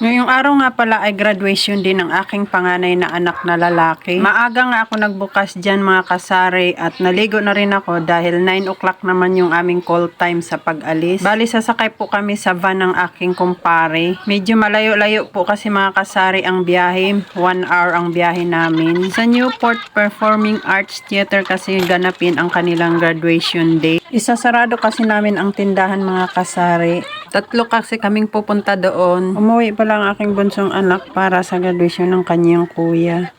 Ngayong araw nga pala ay graduation din ng aking panganay na anak na lalaki. Maaga nga ako nagbukas dyan mga kasari at naligo na rin ako dahil 9 o'clock naman yung aming call time sa pag-alis. Bali sasakay po kami sa van ng aking kumpare. Medyo malayo-layo po kasi mga kasari ang biyahe. 1 hour ang biyahe namin. Sa Newport Performing Arts Theater kasi ganapin ang kanilang graduation day. Isasarado kasi namin ang tindahan mga kasari. Tatlo kasi kaming pupunta doon. Umuwi pa lang aking bunsong anak para sa graduation ng kanyang kuya.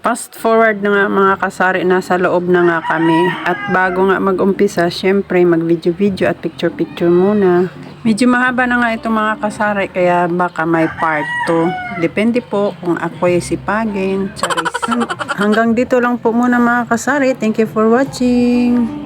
Fast forward na nga mga kasari, nasa loob na nga kami. At bago nga mag-umpisa, syempre mag-video-video at picture-picture muna. Medyo mahaba na nga itong mga kasari, kaya baka may part 2. Depende po kung ako'y sipagin. Charis. Hanggang dito lang po muna mga kasari. Thank you for watching.